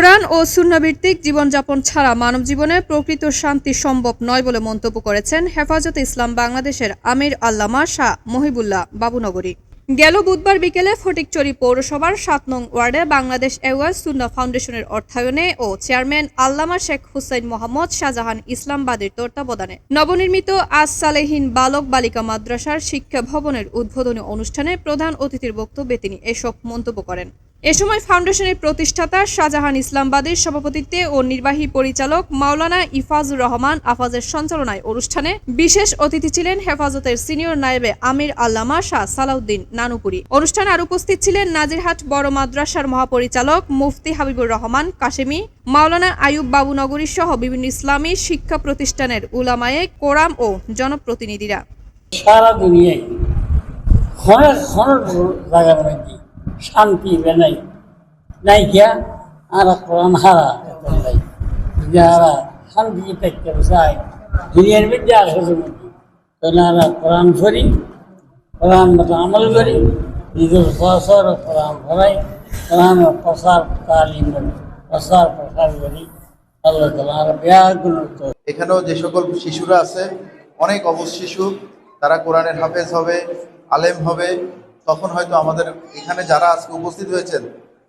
কোরআন ও সুন্নাভিত্তিক জীবনযাপন ছাড়া মানব জীবনে প্রকৃত শান্তি সম্ভব নয় বলে মন্তব্য করেছেন হেফাজতে ইসলাম বাংলাদেশের আমির আল্লামা শাহ মহিবুল্লাহ বাবুনগরী। গেল বুধবার বিকেলে ফটিকচুরি পৌরসভার সাত নং ওয়ার্ডে বাংলাদেশ এওয়াজ সুন্না ফাউন্ডেশনের অর্থায়নে ও চেয়ারম্যান আল্লামা শেখ হুসাইন মোহাম্মদ শাহজাহান ইসলামবাদের তত্ত্বাবধানে নবনির্মিত আজ সালেহীন বালক বালিকা মাদ্রাসার শিক্ষা ভবনের উদ্বোধনী অনুষ্ঠানে প্রধান অতিথির বক্তব্যে তিনি এসব মন্তব্য করেন। এ সময় ফাউন্ডেশনের প্রতিষ্ঠাতা শাহজাহান ইসলামবাদের সভাপতিত্বে ও নির্বাহী পরিচালক মাওলানা ইফাজুর রহমান আফাজের সঞ্চালনায় অনুষ্ঠানে বিশেষ অতিথি ছিলেন হেফাজতের সিনিয়র নায়েবে আমির আল্লামা শাহ সালাউদ্দিন নানুপুরি। অনুষ্ঠানে আর উপস্থিত ছিলেন নাজিরহাট বড় মাদ্রাসার মহাপরিচালক মুফতি হাবিবুর রহমান কাশেমি, মাওলানা আয়ুব বাবুনগরী সহ বিভিন্ন ইসলামী শিক্ষা প্রতিষ্ঠানের উলামায়ে কোরাম ও জনপ্রতিনিধিরা। সারা দুনিয়ায় শান্তি নাই। নাই গিয়া আর কোরআন হারা এখন নাই। যারা শান্তি দেখতে চায় দুনিয়ার মধ্যে আসলে আমরা কোরআন পড়ি, কোরআন মতো আমল করি, নিজের বছর কোরআন পড়াই, কোরআন প্রসার তালিম করি প্রসার প্রসার করি। আল্লাহ তালা আর এখানেও যে সকল শিশুরা আছে, অনেক অবশ শিশু, তারা কোরআনের হাফেজ হবে, আলেম হবে তখন হয়তো আমাদের এখানে যারা আজকে উপস্থিত হয়েছেন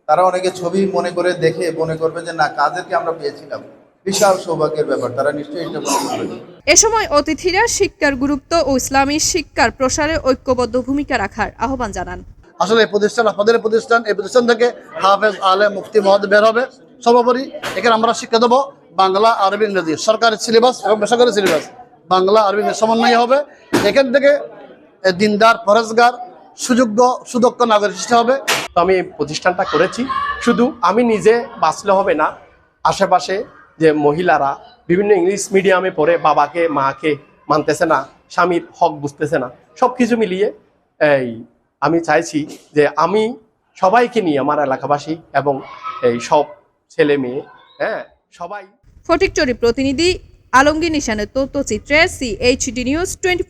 তারা অনেকে ছবি মনে করে দেখে মনে করবে যে না কাদেরকে আমরা পেয়েছিলাম? বিশাল সৌভাগ্যের ব্যাপার তারা নিশ্চয়ই এটা মনে করবে। এ সময় অতিথিরা শিক্ষার গুরুত্ব ও ইসলামী শিক্ষার প্রসারে ঐক্যবদ্ধ ভূমিকা রাখার আহ্বান জানান। আসলে এই প্রতিষ্ঠান আপনাদের প্রতিষ্ঠান এই প্রতিষ্ঠান থেকে হাফেজ আলে মুফতি মহদ বের হবে। সর্বোপরি এখানে আমরা শিক্ষা দেবো বাংলা আরবি ইংরেজি। সরকারি সিলেবাস এবং বেসরকারি সিলেবাস। বাংলা আরবি সমন্বয় হবে। এখান থেকে দিনদার ফরেজগার সুযোগ্য সুদক্ষ নাগরিক সৃষ্টি হবে। তো আমি এই প্রতিষ্ঠানটা করেছি। শুধু আমি নিজে বাঁচলে হবে না আশেপাশে যে মহিলারা বিভিন্ন ইংলিশ মিডিয়ামে পড়ে বাবাকে মাকে মানতেছে না স্বামীর হক বুঝতেছে না সব কিছু মিলিয়ে এই আমি চাইছি যে আমি সবাইকে নিয়ে আমার এলাকাবাসী এবং এই সব ছেলে মেয়ে হ্যাঁ সবাই ফটিকচুরি প্রতিনিধি আলমগীর নিশানের তথ্যচিত্রে সিএইচডি নিউজ টোয়েন্টি